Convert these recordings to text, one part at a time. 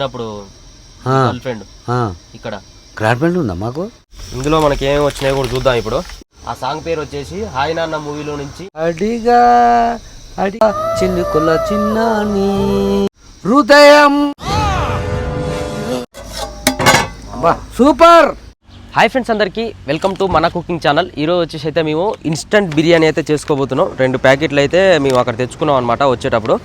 వచ్చినప్పుడు girl friend. ఇక్కడ. Grand pant ఉందా మాకు? ఇందులో మనకి ఏమేమి వచ్చినాయో కూడా చూద్దాం ఇప్పుడు. ఆ సాంగ్ పేరు వచ్చేసి హాయ్ నాన్న మూవీలో నుంచి. అడిగా అడిగా చిన్నుకుల చిన్నాని. హృదయం. అబ్బా, సూపర్. హాయ్ ఫ్రెండ్స్ అందరికీ వెల్కమ్ టు మన కుకింగ్ ఛానల్. ఈరోజు వచ్చేసి అయితే మేము ఇన్స్టంట్ బిర్యానీ అయితే చేసుకోబోతున్నాం. రెండు ప్యాకెట్లు అయితే మేము అక్కడ తెచ్చుకున్నాం అనమాట వచ్చేటప్పుడు.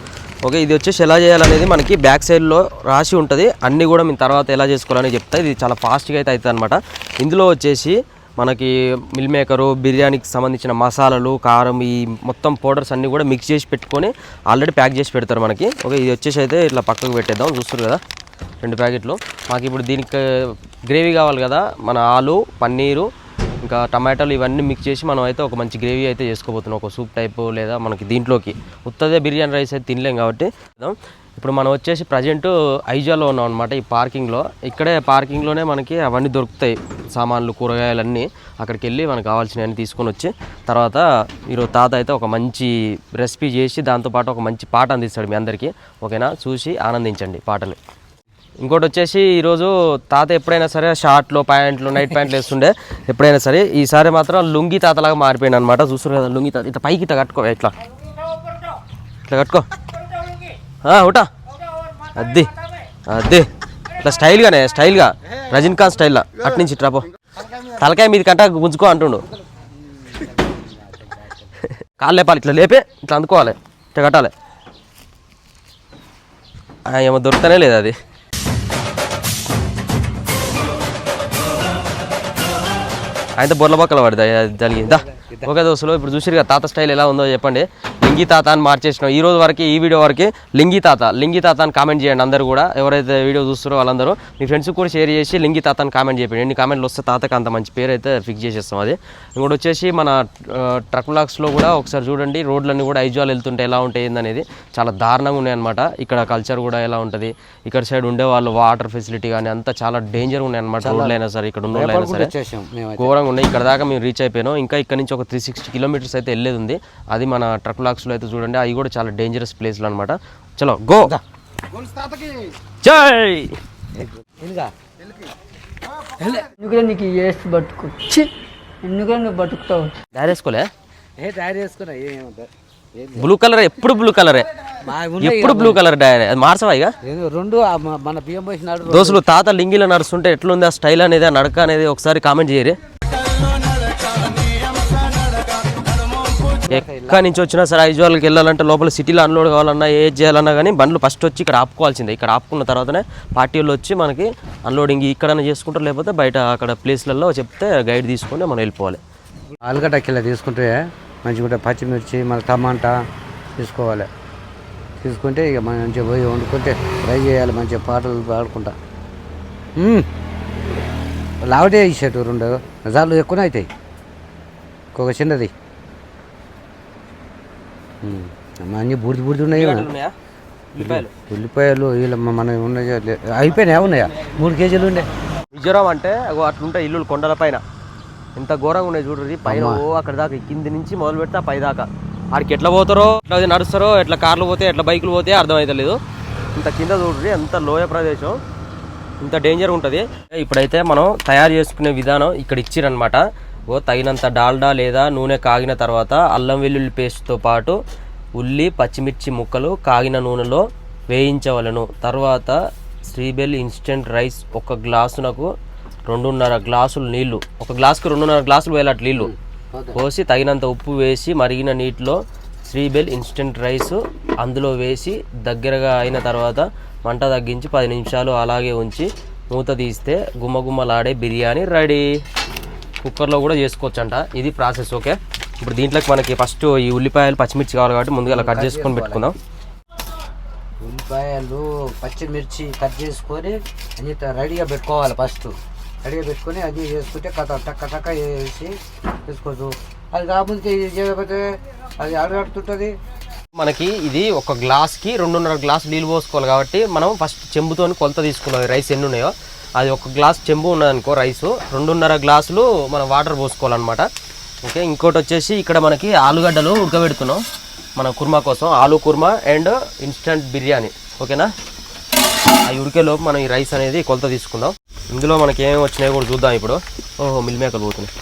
ఓకే ఇది వచ్చేసి ఎలా చేయాలనేది మనకి బ్యాక్ సైడ్లో రాసి ఉంటుంది. అన్నీ కూడా మేము తర్వాత ఎలా చేసుకోవాలని చెప్తా. ఇది చాలా ఫాస్ట్గా అయితే అవుతుంది అనమాట ఇందులో వచ్చేసి మనకి మిల్ మేకరు బిర్యానీకి సంబంధించిన మసాలాలు కారం ఈ మొత్తం పౌడర్స్ అన్నీ కూడా మిక్స్ చేసి పెట్టుకొని ఆల్రెడీ ప్యాక్ చేసి పెడతారు మనకి. ఓకే ఇది వచ్చేసి అయితే ఇట్లా పక్కకు పెట్టేద్దాం. చూస్తారు కదా రెండు ప్యాకెట్లు. మాకు ఇప్పుడు దీనికి గ్రేవీ కావాలి కదా మన ఆలు పన్నీరు ఇంకా టమాటాలు ఇవన్నీ మిక్స్ చేసి మనం అయితే ఒక మంచి గ్రేవీ అయితే చేసుకోబోతున్నాం. ఒక సూప్ టైప్ లేదా మనకి దీంట్లోకి. ఉత్తదే బిర్యానీ రైస్ అయితే తినలేం కాబట్టి ఇప్పుడు మనం వచ్చేసి ప్రజెంట్ ఐజాలో ఉన్నాం అనమాట ఈ పార్కింగ్లో. ఇక్కడే పార్కింగ్లోనే మనకి అవన్నీ దొరుకుతాయి. సామాన్లు కూరగాయలు అన్నీ అక్కడికి వెళ్ళి మనకు కావాల్సినవన్నీ తీసుకొని వచ్చి తర్వాత ఈరోజు తాత అయితే ఒక మంచి రెసిపీ చేసి దాంతోపాటు ఒక మంచి పాట అందిస్తాడు మీ అందరికీ. ఓకేనా? చూసి ఆనందించండి పాటని. ఇంకోటి వచ్చేసి ఈరోజు తాత ఎప్పుడైనా సరే షార్ట్లు ప్యాంట్లు నైట్ ప్యాంట్లు వేస్తుండే. ఎప్పుడైనా సరే ఈసారి మాత్రం లుంగి తాతలాగా మారిపోయింది అనమాట చూస్తారు కదా లుంగి తాత. ఇట్లా పైకి ఇట్లా కట్టుకో ఇట్లా. ఇట్లా కట్టుకో. ఆ, ఉటా. అద్ది. అద్ది. ఇట్లా స్టైల్గానే స్టైల్గా. రజనీకాంత్ స్టైల్లా. అటు నుంచి ఇట్లా పో. తలకాయ మీది కంట గుంజుకో అంటుండు. కాళ్ళు లేపాలి ఇట్లా లేపే ఇట్లా అందుకోవాలి ఇట్లా కట్టాలి. ఏమో దొరుకుతానే లేదు అది. అయితే బొర్ల బొక్కలు పడతాయి జరిగిందా. ఓకే దోస్తులు ఇప్పుడు చూసిరు తాత స్టైల్ ఎలా ఉందో చెప్పండి. లింగి తాత అని మార్చేసినాం. ఈ రోజు వరకు ఈ వీడియో వరకు లింగి తాత లింగి తాత అని కామెంట్ చేయండి అందరూ కూడా. ఎవరైతే వీడియో చూస్తారో వాళ్ళందరూ మీ ఫ్రెండ్స్ కూడా షేర్ చేసి లింగి తాత అని కామెంట్ చేయండి ఎన్ని కామెంట్లు వస్తే తాతకి అంత మంచి పేరు అయితే ఫిక్స్ చేసేస్తాం అది. ఇంకోటి వచ్చేసి మన ట్రక్ బ్లాక్స్లో కూడా ఒకసారి చూడండి రోడ్లన్నీ కూడా ఐజాల్ వెళ్తుంటే ఎలా ఉంటాయి ఏందనేది చాలా దారుణంగా ఉన్నాయి అనమాట ఇక్కడ కల్చర్ కూడా ఎలా ఉంటుంది ఇక్కడ సైడ్ ఉండే వాళ్ళు వాటర్ ఫెసిలిటీ కానీ అంతా చాలా డేంజర్ ఉన్నాయి అనమాట రోడ్లు అయినా సరే ఇక్కడ ఉన్న అయినా సరే. ఘోరంగా ఉన్నాయి. ఇక్కడ దాకా మేము రీచ్ అయిపోయినాం. ఇంకా ఇక్కడ నుంచి ఒక త్రీ సిక్స్టీ కిలోమీటర్స్ అయితే వెళ్ళేది ఉంది. అది మన ట్రక్ లాక్స్లో అయితే చూడండి. అవి కూడా చాలా డేంజరస్ ప్లేస్లు అనమాట చలో గో జై! ఎందుకంటే నీకు వేసి! ఎందుకంటే నువ్వు బతుకుతావు? డైరేసుకోలే ఏ తయారు చేసుకున్నా బ్లూ కలర్ ఎప్పుడు బ్లూ కలరే ఎప్పుడు బ్లూ కలర్ డైరే అది మార్చవా ఇక? రెండు మన బియ్యం దోస్తులు తాత లింగిలో నడుస్తుంటే ఎట్లుంది ఆ స్టైల్ అనేది ఆ నడక అనేది ఒకసారి కామెంట్ చేయరు. ఎక్కడి నుంచి వచ్చినా సరే ఐజ్వాల్కి వెళ్ళాలంటే లోపల సిటీలో అన్లోడ్ కావాలన్నా ఏ చేయాలన్నా కానీ బండ్లు ఫస్ట్ వచ్చి ఇక్కడ ఆపుకోవాల్సిందే. ఇక్కడ ఆపుకున్న తర్వాతనే పార్టీలో వచ్చి మనకి అన్లోడింగ్ ఇక్కడ చేసుకుంటారు. లేకపోతే బయట అక్కడ ప్లేస్లలో చెప్తే గైడ్ తీసుకొని మనం వెళ్ళిపోవాలి. ఆలుగడ్డ కిలో తీసుకుంటే మంచిగా పచ్చిమిర్చి మన టమాటా తీసుకోవాలి. తీసుకుంటే ఇక మంచిగా పోయి వండుకుంటే ఫ్రై చేయాలి మంచిగా పాటలు పాడుకుంటా. లావటే ఇచ్చేటు రెండు. నిజాలు ఎక్కువ అవుతాయి. ఒక చిన్నది. అన్నీ బూడిది బూడిది ఉన్నాయి ఉల్లిపాయలు. వీళ్ళ మన ఉన్నాయి అయిపోయినాయా ఉన్నాయా? మూడు కేజీలు ఉండే. మిజోరాం అంటే అట్లుంటాయి ఇల్లులు కొండల పైన. ఎంత ఘోరంగా ఉన్నాయి చూడండి పైన ఓ అక్కడ దాకా కింది నుంచి మొదలు పెడితే ఆ పై దాకా. ఆడికి ఎట్లా పోతారో ఎట్లా నడుస్తారో ఎట్లా కార్లు పోతే ఎట్లా బైకులు పోతే అర్థమవుతలేదు ఇంత కింద చూడండి ఎంత లోయ ప్రదేశం. ఇంత డేంజర్ ఉంటుంది. ఇప్పుడైతే మనం తయారు చేసుకునే విధానం ఇక్కడ ఇచ్చిరనమాట ఓ తగినంత డాల్డా లేదా నూనె కాగిన తర్వాత అల్లం వెల్లుల్లి పేస్ట్తో పాటు ఉల్లి పచ్చిమిర్చి ముక్కలు కాగిన నూనెలో వేయించవలను. తర్వాత శ్రీబెల్ ఇన్స్టెంట్ రైస్ ఒక గ్లాసునకు రెండున్నర గ్లాసులు నీళ్ళు. ఒక గ్లాసుకు రెండున్నర గ్లాసులు వేయాలట నీళ్ళు. పోసి తగినంత ఉప్పు వేసి మరిగిన నీటిలో శ్రీబెల్ ఇన్స్టెంట్ రైస్ అందులో వేసి దగ్గరగా అయిన తర్వాత మంట తగ్గించి పది నిమిషాలు అలాగే ఉంచి మూత తీస్తే గుమ్మగుమ్మలాడే బిర్యానీ రెడీ. కుక్కర్లో కూడా చేసుకోవచ్చు అంట ఇది ప్రాసెస్ ఓకే? ఇప్పుడు దీంట్లోకి మనకి ఫస్ట్ ఈ ఉల్లిపాయలు పచ్చిమిర్చి కావాలి కాబట్టి ముందుగా అలా కట్ చేసుకొని పెట్టుకుందాం. ఉల్లిపాయలు పచ్చిమిర్చి కట్ చేసుకొని అన్ని రెడీగా పెట్టుకోవాలి ఫస్ట్ రెడీగా పెట్టుకొని అన్నీ చేసుకుంటే కథ టక్క టక్క వేసి తీసుకోవచ్చు అది కాకపోతే ఇది చేయకపోతే అది అడగడుతుంటుంది మనకి ఇది ఒక గ్లాస్కి రెండున్నర గ్లాస్ నీళ్ళు పోసుకోవాలి కాబట్టి మనం ఫస్ట్ చెంబుతోని కొలత తీసుకున్నది రైస్ ఎన్ని ఉన్నాయో. అది ఒక గ్లాస్ చెంబు ఉన్నదనుకో రైస్. రెండున్నర గ్లాసులు మనం వాటర్ పోసుకోవాలన్నమాట. ఓకే ఇంకోటి వచ్చేసి ఇక్కడ మనకి ఆలుగడ్డలు ఉడకబెడుతున్నాం మన కుర్మా కోసం. ఆలు కుర్మా అండ్ ఇన్స్టంట్ బిర్యానీ. ఓకేనా? ఆ ఉడికేలోపు మనం ఈ రైస్ అనేది కొలత తీసుకుందాం. ఇందులో మనకి ఏమేమి వచ్చినాయో కూడా చూద్దాం ఇప్పుడు. ఓహో మిల్ మేకలు పోతున్నాయి.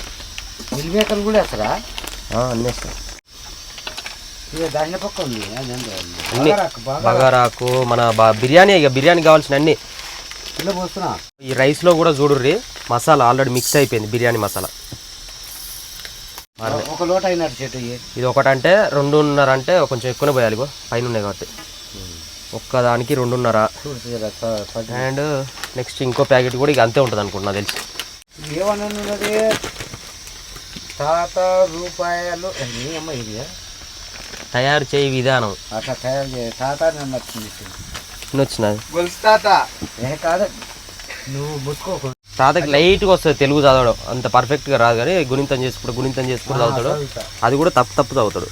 మిల్ మేకర్లు కూడా వేస్తారా? అన్నీ. అన్ని. బగారాకు, బాగా బగారాకు మన బా- బిర్యానీ ఇక బిర్యానీ కావాల్సిన అన్ని. కిలో పోస్తున్నా? ఈ రైస్లో కూడా చూడుర్రి మసాలా ఆల్రెడీ మిక్స్ అయిపోయింది బిర్యానీ మసాలా. ఒక లోట అయినట్టు చెట్టు. ఇది ఒకటంటే రెండున్నర అంటే కొంచెం ఎక్కువనే పోయాలి పైన ఉన్నాయి కాబట్టి. ఒక్కదానికి రెండున్నర. అండ్ నెక్స్ట్ ఇంకో ప్యాకెట్ కూడా ఇక అంతే ఉంటుంది అనుకుంటున్నా తెలిసి. తాత రూపాయలు ఇది తయారు చేయి విధానం. అట్లా తయారు చేయ తాత నన్ను వచ్చినది. ఏ కాదు నువ్వు ముట్టుకోకు తాతకి లైట్గా వస్తుంది తెలుగు చదవడం. అంత పర్ఫెక్ట్గా రాదు కానీ గుణింతం చేసుకుంటూ గుణింతం చేసుకుంటూ చదువుతాడు. అది కూడా తప్పు తప్పు చదువుతాడు.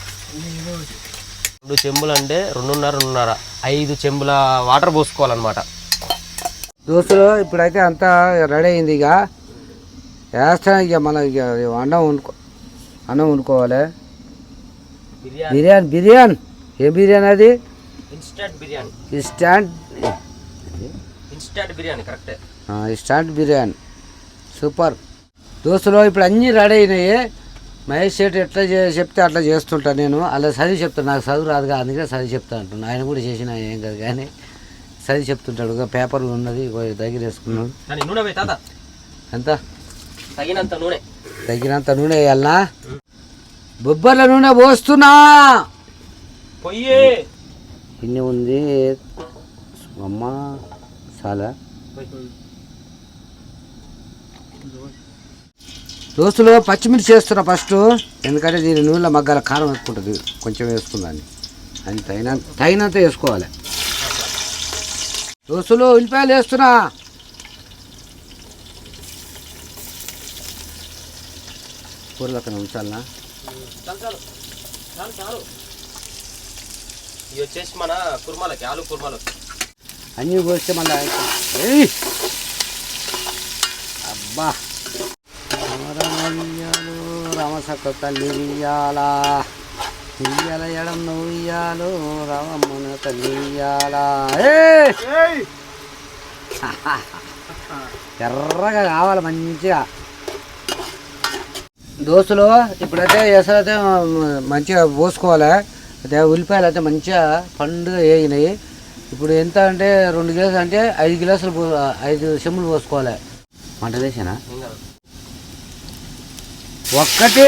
రెండు చెంబులు అంటే రెండున్నర రెండున్నర. ఐదు చెంబుల వాటర్ పోసుకోవాలన్నమాట. దోస్తులు ఇప్పుడైతే అంతా రెడీ అయింది ఇక. వేస్తా ఇక మన ఇక అన్నం వండుకో అన్నం వండుకోవాలి. బిర్యానీ బిర్యానీ. ఏ బిర్యానీ అది? Instant biryani instant instant biryani కరెక్టే ఇన్స్టాంట్ బిర్యానీ సూపర్ దోస్తులు ఇప్పుడు అన్నీ రెడీ అయినాయి. మహేష్ షెట్ ఎట్లా చే చెప్తే అట్లా చేస్తుంటా నేను. అలా చదివి చెప్తాను. నాకు చదువు రాదుగా అందుకే చదివి చెప్తా అంటున్నా. ఆయన కూడా చేసిన ఏం కాదు కానీ చదివి చెప్తుంటాడు. ఇక పేపర్లు ఉన్నది దగ్గర వేసుకున్నాడు. నూనె ఎంత? తగినంత నూనె. తగినంత నూనె వేయాలనా? బొబ్బర్ల నూనె పోస్తున్నా. పొయ్యి ఇన్ని ఉంది. అమ్మ చాలా. దోస్తులు పచ్చిమిర్చి వేస్తున్నా ఫస్ట్. ఎందుకంటే దీని నూనెలో మగ్గాల కారం వేసుకుంటుంది కొంచెం వేసుకుందాన్ని. అని తగిన తగినంత వేసుకోవాలి. దోస్తులు ఉల్లిపాయలు వేస్తున్నా. కూరలక్కడ ఉంచాలనా? చాలు. చాలు చాలు. ఇవి వచ్చేసి మన కుర్మాలకి ఆలు కుర్మాలు అన్నీ పోస్తే మళ్ళీ ఏయ్! అబ్బా! రామరమయ్యాలు రామసక్క తల్లి ఇయ్యాలా ఇయ్యాల ఎడం నువ్వు ఇయ్యాలు రామమ్మన తల్లి ఇయ్యాలా ఏయ్! ఎర్రగా కావాలి మంచిగా. దోస్తులు ఇప్పుడైతే ఎసరైతే మంచిగా పోసుకోవాలి. అయితే ఉల్లిపాయలు అయితే మంచిగా పండుగ వేగినాయి ఇప్పుడు ఎంత అంటే రెండు గిలాసులు అంటే ఐదు గిలాసులు పో ఐదు చెమ్ములు పోసుకోవాలి. మంట వేసానా? ఒక్కటి!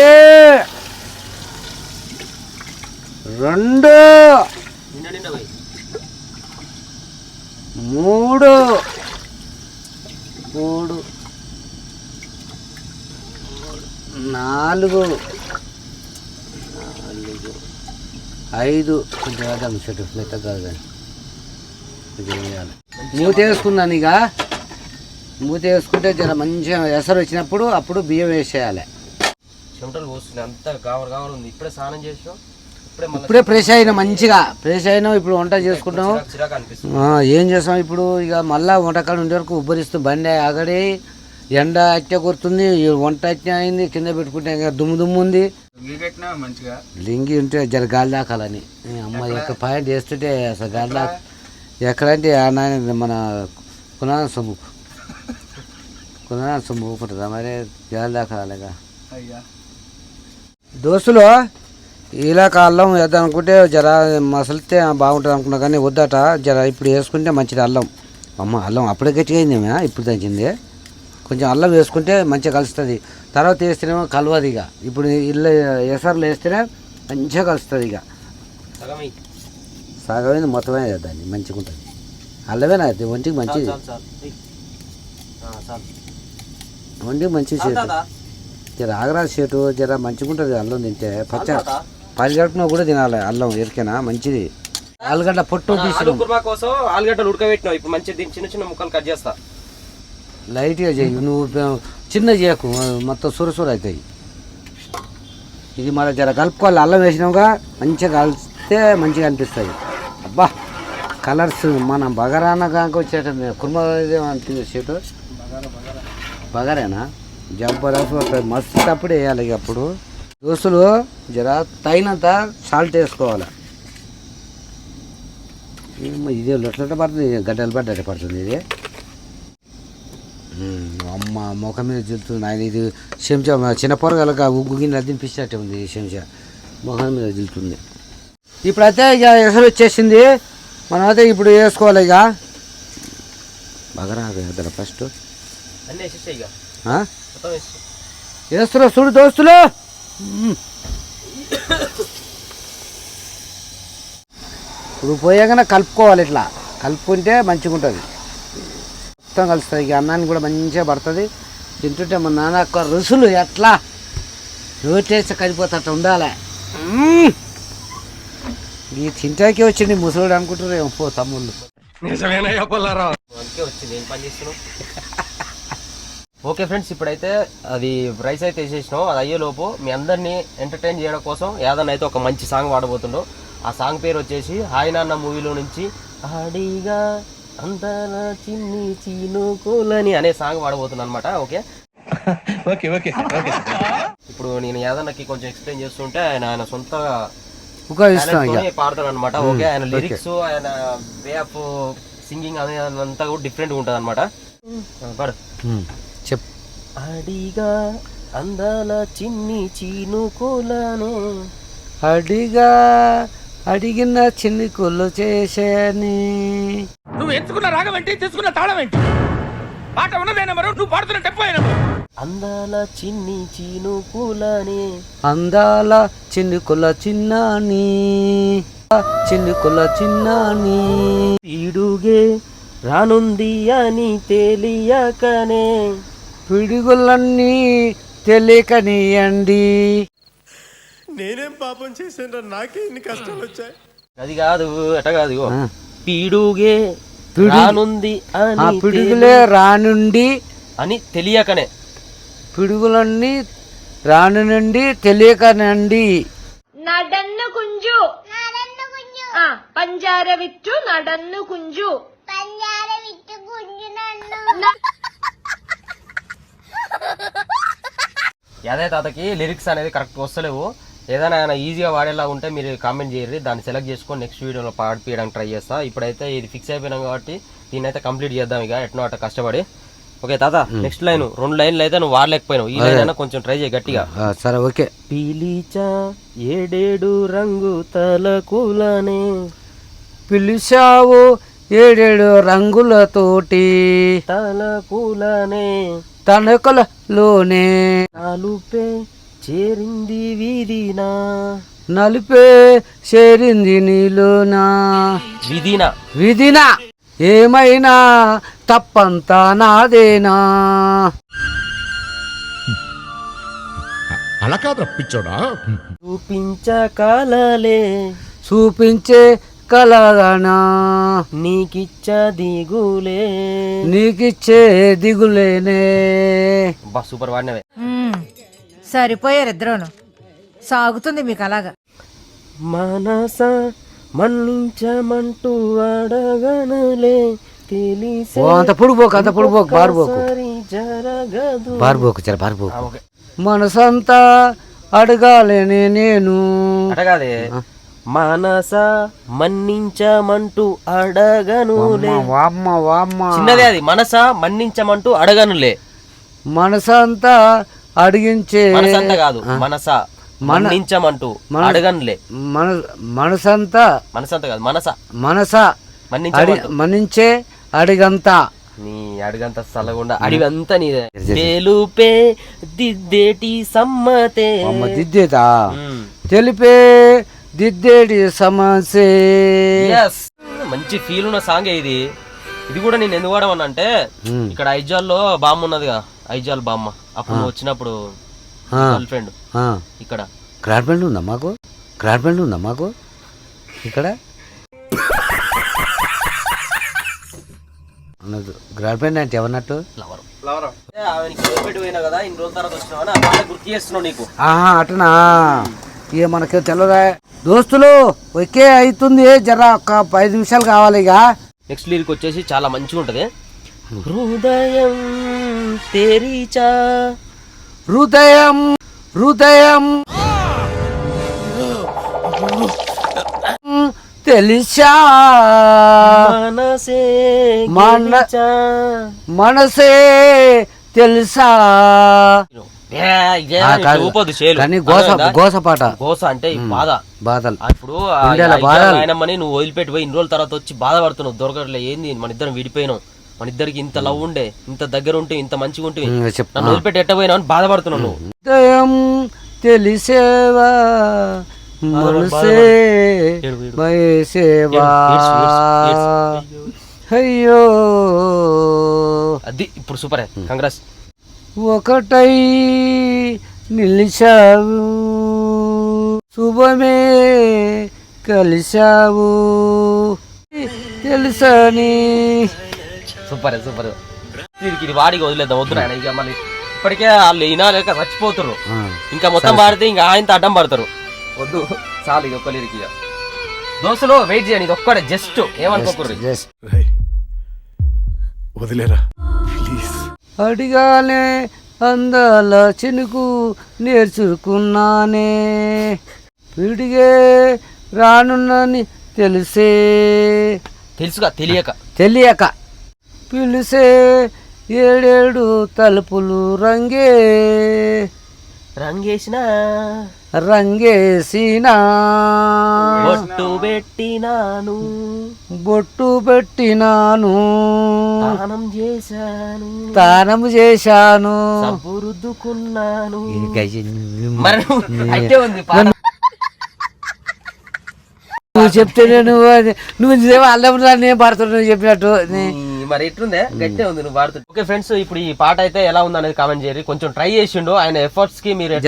రెండు! మూడు! మూడు. నాలుగు. ఐదు కొంచెం వేద్దాం చెట్టు మెత్త కాదు కానీ. కొంచెం వేయాలి. మూత వేసుకున్నాను ఇక. మూత వేసుకుంటే జర మంచిగా ఎసరు వచ్చినప్పుడు అప్పుడు బియ్యం వేసేయాలి. చెమటలు పోస్తున్నాయి అంతా కావరు కావరు ఉంది. ఇప్పుడే స్నానం చేసినాం. ఇప్పుడే ఫ్రెష్ అయినా మంచిగా. ఫ్రెష్ అయినా ఇప్పుడు వంట చేసుకుంటాం ఏం చేస్తాం ఇప్పుడు? ఇక మళ్ళా వంటకాడ ఉండే వరకు ఉబ్బరిస్తూ బండి ఆగడి ఎండ అట్టే కొడుతుంది వంట అట్టే అయింది కింద పెట్టుకుంటే ఇంకా దుమ్ము దుమ్ము ఉంది. లింగి ఉంటే జర గాలి దాకాలని అమ్మ యొక్క పాయింట్ చేస్తుంటే అసలు గాలి దాకా ఎక్కడంటే మన కునాన సొమ్ము. కునాన సొమ్ము ఊపుతుందా మరి? గాలి దాకాలిగా దోస్తులు ఇలా అల్లం వేద్దాం అనుకుంటే జర మసలితే బాగుంటుంది అనుకున్నా కానీ వద్దట జర ఇప్పుడు వేసుకుంటే మంచిది అల్లం. అమ్మ అల్లం అప్పుడే గట్టిగా అయిందేమో ఇప్పుడు దంచింది. కొంచెం అల్లం వేసుకుంటే మంచిగా కలుస్తుంది. తర్వాత వేస్తేనేమో కలవదు ఇక. ఇప్పుడు ఇల్లు ఎసర్లు వేస్తేనే మంచిగా కలుస్తుంది ఇక. సగమైంది మొత్తమే దాన్ని మంచిగా ఉంటుంది. అల్లమేనా అది ఒంటికి మంచిది. ఒంటికి మంచిది చేటు. జర ఆగరాజు చేటు జర మంచిగా ఉంటుంది అల్లం తింటే. పచ్చ చాలు తాత. పది గడుపున కూడా తినాలి అల్లం ఎరికేనా మంచిది. ఆలుగడ్డ పొట్టు మన తీసి ఆలు కుర్మా కోసం ఆలుగడ్డలు ఉడకబెట్టినావు ఇప్పుడు మంచిగా దీన్ని చిన్న చిన్న ముక్కలు కట్ చేస్తా. లైట్గా చేయి. నువ్వు చిన్న చేయకు. మొత్తం సురసుర అవుతాయి. ఇది మన జర కలుపుకోవాలి. అల్లం వేసినావుగా మంచిగా కలిస్తే మంచిగా అనిపిస్తాయి. అబ్బా కలర్స్ మనం బగరాన కాక వచ్చేట కుర్మ అనిపించే చెట్టు బగారేనా? జబర్దస్త్ వస్తుంది మస్తు అప్పుడు వేయాలి అప్పుడు. దోస్తులు జర తగినంత సాల్ట్ వేసుకోవాలి. ఇది ఇదే లొట్లట పడుతుంది గడ్డలు పడ్డట్టు పడుతుంది ఇది. అమ్మ ముఖం మీద జిల్తుంది ఆయన ఇది చెంచా చిన్న పొరగలక ఉగ్గు గిన్నె తినిపించినట్టే ఉంది చెంచా ముఖం మీద జిల్తుంది ఇప్పుడైతే ఇక ఎసరు వచ్చేసింది. మనం అయితే ఇప్పుడు వేసుకోవాలి ఇక. బాగా రాదు ఫస్ట్ అన్నీ వేసేసాయి ఇక. ఆ? మొత్తం వేసేసాయి వేస్తున్నా చూడు దోస్తులు. ఇప్పుడు పోయాకనే కలుపుకోవాలి ఇట్లా. కలుపుకుంటే మంచిగా ఉంటుంది మొత్తం కలుస్తుంది ఇక అన్నానికి కూడా మంచిగా పడుతుంది. తింటుంటే మా నాన్న యొక్క రుసులు ఎట్లా? నోటేసి కలిపోతట్టు ఉండాలి. ఈ తింటాకే వచ్చింది ముసలోడు అనుకుంటారు ఏమో పో తమ్ముళ్ళు. అందుకే వచ్చింది ఏం పని చేస్తున్నావు. ఓకే ఫ్రెండ్స్ ఇప్పుడైతే అది రైస్ అయితే వేసేసినాం. అది అయ్యేలోపు మీ అందరినీ ఎంటర్టైన్ చేయడం కోసం యాదన్ అయితే ఒక మంచి సాంగ్ పాడబోతుండో. ఆ సాంగ్ పేరు వచ్చేసి హాయ్ నాన్న మూవీలో నుంచి ఆడిగా అందర చిన్ని చీనుకోలని అనే సాంగ్ పాడబోతున్నాను అనమాట ఓకే? Okay okay okay. ఇప్పుడు నేను యాదన్నకి కొంచెం ఎక్స్ప్లెయిన్ చేస్తుంటే ఆయన ఆయన సొంత పాడతాడు అనమాట ఓకే? ఆయన లిరిక్స్ ఆయన వే ఆఫ్ సింగింగ్ అనేది అంతా కూడా డిఫరెంట్ ఉంటుంది అనమాట. చెప్పు. అడిగా అందాల చిన్ని చీనుకోలను అడిగా అడిగిన చిన్ని కొల్లు చేసేని. నువ్వు ఎంచుకున్న రాగం ఏంటి? తీసుకున్న తాళం ఏంటి? పాట ఉన్నదే నెంబరు? నువ్వు పాడుతున్న టెంపో నెంబరు? అందాల చిన్ని చీనుకులని. అందాల చిన్ని కొల్ల చిన్నాని. చిన్ని కొల్ల చిన్నాని. పీడుగే రానుంది అని తెలియకనే. పిడుగులన్నీ తెలియకనియండి. నేనేం పాపం చేశాను నాకే ఇన్ని కష్టాలు వచ్చాయి అది కాదు ఎట కాదు ఇగో. ఆ. పీడుగే పిడుగు- రానుంది ఆ అని పిడుగులే రానుండి తెలి- అని తెలియకనే పిడుగులన్నీ రాను నుండి తెలియకనండి നടന്നു കുഞ്ചു ആ പഞ്ചാര വിറ്റു നടന്നു കുഞ്ചു പഞ്ചാര വിറ്റു കുഞ്ചു యాదే తాతకి లిరిక్స్ అనేది కరెక్ట్ వస్తలేవు ఏదైనా ఆయన ఈజీగా వాడేలా ఉంటే మీరు కామెంట్ చేయరు దాన్ని సెలెక్ట్ చేసుకొని నెక్స్ట్ వీడియోలో పాడిపించడానికి ట్రై చేస్తా. ఇప్పుడైతే ఇది ఫిక్స్ అయిపోయినాం కాబట్టి దీన్ని అయితే కంప్లీట్ చేద్దాం ఇక. ఎట్నో అట్ట కష్టపడి. ఓకే తాత నెక్స్ట్ లైన్ రెండు లైన్లు అయితే నువ్వు వాడలేకపోయినావు. ఈ లైన్ అయినా కొంచెం ట్రై చేయి గట్టిగా. సరే ఓకే. పీలిచా ఏడేడు రంగు తలకులనే పిలిచావు ఏడేడు రంగులతోటి తలకులనే తణుకలలోనే నాలుపే చేరింది వీధినా. నలిపే చేరింది నీలోనా. విధినా. విధిన. ఏమైనా తప్పంతా నాదేనా? అలా కాదు రప్పించోడా చూపించకాలలే చూపించే కలగనా నీకిచ్చ దిగులే. నీకిచ్చే దిగులేనే. బా సూపర్ వాడినవే. సరిపోయారు ఇద్దరును. సాగుతుంది మీకు అలాగా. మనస మన్నించమంటూ అడగనలే తెలిసే ఓ అంత పొడిపోకు అంత పొడిపోకు బారిపోకు ఒక్కసారి జరగదు. బారిపోకు చర బారిపోకు ఆ, ఓకే. మనసంతా అడగాలేనే నేను. మనస మన్నించమంటూ అడగనులే. వామ్మ వామ్మ. చిన్నదే అది. మనస మన్నించమంటూ అడగనులే. మనసంతా అడిగించే మనసంత కాదు మనస. మన్నించమంటూ అడగనులే. మన మనసంతా మనసంత కాదు మనస. మనస మనించే అడిగంతా. నీ అడిగంత సలగుండా అడిగంతా నీదే. తెలుపే దిద్దేటి సమ్మతే అమ్మ దిద్దేతా. తెలిపే దిద్దేటి Yes. మంచి ఫీల్ ఉన్న సాంగ్ ఇది. ఇది కూడా నేను ఎందుకు వాడమన్నా అంటే. ఇక్కడ ఐజాల్లో బామ్మ ఉన్నదిగా ఐజాల్ బామ్మ. అప్పుడు నువ్వు వచ్చినప్పుడు గర్ల్ ఫ్రెండ్. ఇక్కడ. గ్రాడ్ ప్యాంట్ ఉందా మాకు? గ్రాడ్ ప్యాంట్ ఉందా మాకు? ఇక్కడ. గ్రాడ్ ప్యాంట్ అంటే ఎవరినట్టు? ఫ్లవర్ ఫ్లవర్ ఆమెకి పెట్టి పోయినా కదా ఇన్ని రోజుల తర్వాత వచ్చినావు ఆ పాట గుర్తు చేస్తున్నావు నీకు. ఆహా అటనా? ఇక మనకి తెల్లదా దోస్తులు ఒకే అవుతుంది జర ఒక ఐదు నిమిషాలు కావాలి ఇక. నెక్స్ట్ లిరిక్ వచ్చేసి చాలా మంచిగా ఉంటది హృదయం తెరిచా. హృదయం హృదయం. తెలిసా? మనసే మన-. మనసే తెలుసా. కానీ గోస? గోస పాట. గోస అంటే ఈ బాధ. బాధలు. ఇప్పుడు. ఆయనమ్మని నువ్వు వదిలిపెట్టి పోయి ఇన్ని రోజుల తర్వాత వచ్చి బాధపడుతున్నావు. దొరకట్లే. ఏంది? మన ఇద్దరం విడిపోయినాం. మన ఇద్దరికి ఇంత లవ్ ఉండే ఇంత దగ్గర ఉంటే ఇంత మంచిగా ఉంటే. నన్ను వదిలిపెట్టి ఎట్టపోయినా అని బాధపడుతున్నావు నువ్వు. తెలిసేవా? మనసే. అయ్యో. అది ఇప్పుడు సూపర్ కంగ్రెస్ ఒకటై నిలిచావు శుభమే కలిశావు. తెలుసని సూపర్ సూపర్. దీనికి ఇది వాడికి వదిలేద్దాం వద్దు నాయన ఇక మళ్ళీ ఇప్పటికే వాళ్ళు వినాలేక చచ్చిపోతున్నారు ఆ, ఇంకా మొత్తం పాడితే ఇంకా ఆయనతో అడ్డం పడతారు. వద్దు చాలు ఇది ఒక్క లిరిక్ ఇక. దోస్తులు వెయిట్ చేయండి ఇది ఒక్కడే జస్ట్ ఏమనుకోకూడదు. వదిలేరా ప్లీజ్. అడిగానే అందాల చినుకు నేర్చుకున్నానే. పిడిగే రానున్నని తెలిసే. తెలుసుగా తెలియక. తెలియక. పిలిసే ఏడేడు తలుపులు రంగే. రంగేసిన. రంగేసినా. బొట్టు పెట్టినాను. బొట్టు పెట్టినాను. స్నానం చేశాను. తానము చేశాను. రుద్దుకున్నాను నువ్వు పాట. నువ్వు నువ్వు అల్లం నేను పడుతున్నావు నువ్వు చెప్పినట్టు. ఈ మరి ఎట్లుందే గట్టే ఉంది నువ్వు పాడుతుంది ఓకే ఫ్రెండ్స్ ఇప్పుడు ఈ పాట అయితే ఎలా ఉంది అనేది కామెంట్ చేయరు. కొంచెం ట్రై చేసిండు. ఆయన ఎఫర్ట్స్కి మీరు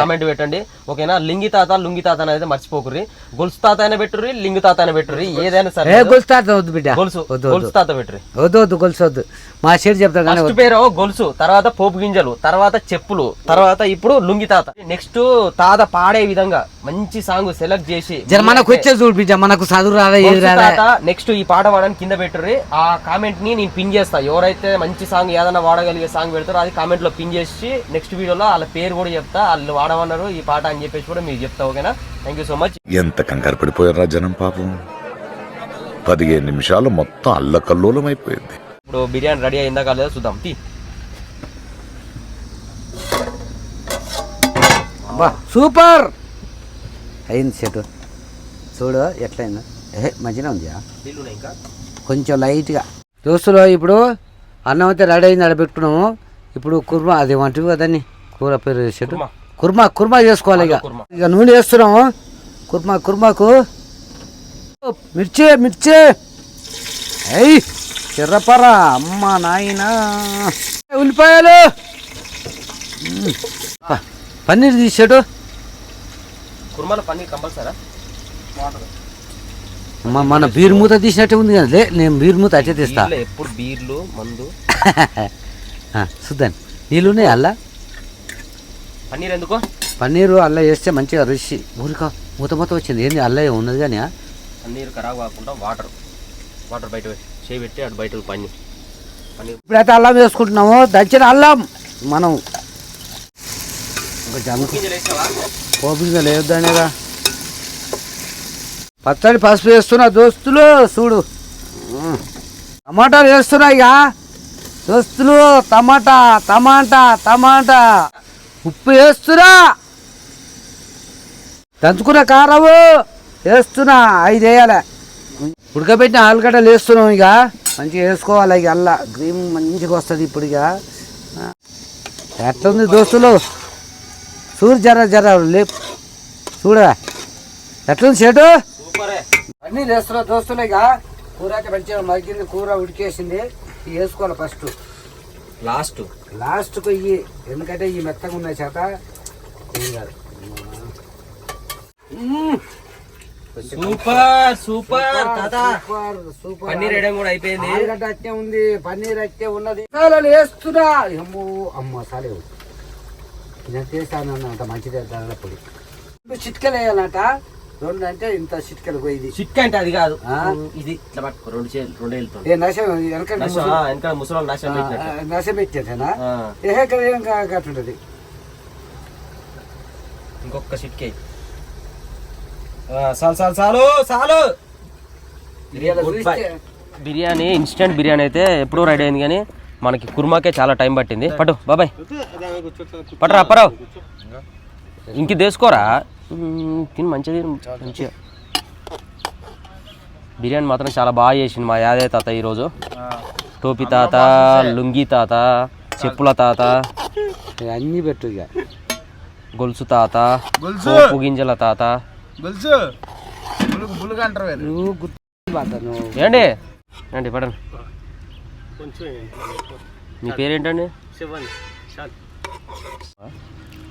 కామెంట్ పెట్టండి. ఓకేనా? లింగి తాత లుంగి తాత అనేది మర్చిపోకుర్రి. గొలుసు తాత అయినా పెట్టుర్రి లింగి తాత అయినా పెట్టుర్రి. ఏదైనా సరే గొలుసు తాత వద్దు బిడ్డ. గొలుసు గొలుసు తాత పెట్టుర్రి. వద్దు వద్దు గొలుసు వద్దు. మా షేర్ చెప్తాను ఫస్ట్ పేరు గొలుసు తర్వాత పోపు గింజలు తర్వాత చెప్పులు తర్వాత ఇప్పుడు లుంగి తాత. నెక్స్ట్ తాత పాడే విధంగా మంచి సాంగ్ సెలెక్ట్ చేసి మనకు వచ్చే చూడు బిడ్డ మనకు చదువు రాదా నెక్స్ట్ ఈ పాట వాడని కింద పెట్టుర్రి. ఆ కామెంట్ ని నేను పిన్ చేస్తా. ఎవరైతే మంచి సాంగ్ ఏదైనా వాడగలిగే సాంగ్ పెడతారో అది కామెంట్లో పిన్ చేసి నెక్స్ట్ వీడియోలో వాళ్ళ పేరు కూడా చెప్తా. వాళ్ళు వాడమన్నారు ఈ పాట అని చెప్పేసి కూడా మీకు చెప్తా ఓకేనా? థ్యాంక్ యూ సో మచ్ ఎంత కంగారు పడిపోయారా జనం పాపం? పదిహేను నిమిషాలు మొత్తం అల్లకల్లోలం అయిపోయింది ఇప్పుడు బిర్యానీ రెడీ అయిందా కాలేదో చూద్దాం. తీ. సూపర్! అయింది చెట్టు చూడు ఎట్లయిందో. ఏ మంచిగా ఇంకా? కొంచెం లైట్గా దోస్తులు ఇప్పుడు అన్నం అయితే రెడీ అయింది ఆడ పెట్టుకున్నాము. ఇప్పుడు కుర్మా అది వంటివి కదండి కూర పేరు చెట్టు కుర్మా. కుర్మా చేసుకోవాలి ఇక. ఇక నూనె వేస్తున్నాము. కుర్మా కుర్మాకు మిర్చి మిర్చి. అయ్యి చిర్రపర అమ్మ నాయన. ఉల్లిపాయలు? పన్నీర్ తీసాడు. కుర్మాలో పన్నీర్ కంపల్సరా? మన బీర్ మూత తీసినట్టే ఉంది కదా. నేను బీర్ మూత అట్టే తీస్తా. ఎప్పుడు బీర్లు మందు? చూద్దాం నీళ్ళున్నాయి అల్లా? పన్నీర్ ఎందుకో? పన్నీరు అల్లా వేస్తే మంచిగా రుచి. ఊరికా మూత మూత వచ్చింది. ఏంది అల్లా ఉన్నది కానీ? పన్నీర్ ఖరాబ్ కాకుండా వాటర్. వాటర్ బయట పెట్టి చేయి పెట్టి అటు బయట పన్నీర్ పన్నీర్ ఇప్పుడైతే అల్లం వేసుకుంటున్నాము. దంచిన అల్లం. మనం గింజలు వేసావా? ఓపిక లేదనేగా పచ్చడి పసుపు వేస్తున్నా దోస్తులు చూడు. టమాటాలు వేస్తున్నా ఇక. దోస్తులు టమాటా టమాటా టమాటా. ఉప్పు వేస్తున్నా. దంచుకున్న కారము వేస్తున్నా. ఐదు వేయాలి. ఉడకబెట్టిన ఆలుగడ్డలు వేస్తున్నాం ఇక. మంచిగా వేసుకోవాలి ఇక అల్లా. గ్రీమ్ మంచిగా వస్తుంది ఇప్పుడు ఇక. ఎట్లుంది దోస్తులు? చూడు జర జర లేపు. చూడరా ఎట్లుంది షేటు అన్నీ వేస్తున్నా దోస్తులే ఇక కూర అయితే మంచిగా మగ్గింది కూర ఉడికేసింది. ఇవి వేసుకోవాలి ఫస్ట్ లాస్ట్ లాస్ట్కు ఇవి ఎందుకంటే ఈ మెత్తగా ఉన్నాయి చేత. ఏం కాదు. మ్మ్. Super super super super paneer వేయడం కూడా అయిపోయింది. ఆలుగడ్డ అట్టే ఉంది పన్నీర్ అట్టే ఉన్నది. మసాలాలు వేస్తున్నా. అమ్మో అమ్మ సాలే నేను చేస్తాను అంత మంచిది దానిలో పొడి. చిట్కలు వేయాలంట. రెండు అంటే ఇంత చిట్కలు పోయింది చిక్క అంటే అది కాదు? ఇది ఇట్లా పట్టుకో రెండు చేతులు రెండు వేలతో ఏ నశం వెనక వెనక ముసలి నశం పెట్టేసేనా ఆ, ఏ కట్టుంటది ఇంకొక చిట్కే. చాలు చాలు చాలు చాలు బిర్యానీ ఇన్స్టెంట్ బిర్యానీ అయితే ఎప్పుడూ రెడీ అయింది కానీ మనకి కుర్మాకే చాలా టైం పట్టింది. పట్టు బాబాయ్. పట్టరా అప్పారావు ఇంక తీసుకోరా తిని మంచిది మంచిగా. బిర్యానీ మాత్రం చాలా బాగా చేసింది మా యాదే తాత ఈరోజు. టోపీ తాత లుంగి తాత చెప్పుల తాత. అన్నీ పెట్టు ఇక. గొలుసు తాత పోపు గింజల తాత. గొలుసు. ఏండి ఏండి పడండి మీ పేరేంటండి?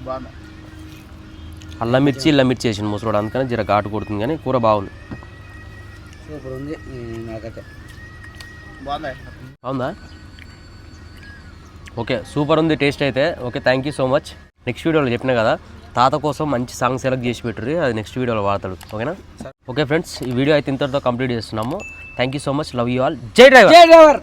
బాగుంది అల్లం మిర్చి ఇల్ల మిర్చి వేసింది ముసలోడు అందుకని జర ఘాటు కొడుతుంది కానీ కూర బాగుంది. సూపర్ ఉంది. నాకైతే. బాగుంది? బాగుందా? ఓకే సూపర్ ఉంది టేస్ట్ అయితే. Okay thank you so much next వీడియోలో చెప్పినా కదా తాత కోసం మంచి సాంగ్ సెలెక్ట్ చేసి పెట్టుర్రి అది నెక్స్ట్ వీడియోలో వాడతాడు. ఓకేనా? ఓకే ఫ్రెండ్స్ ఈ వీడియో అయితే ఇంతటితో కంప్లీట్ చేస్తున్నాము. Thank you so much love you all జై డ్రైవర్! జై డ్రైవర్!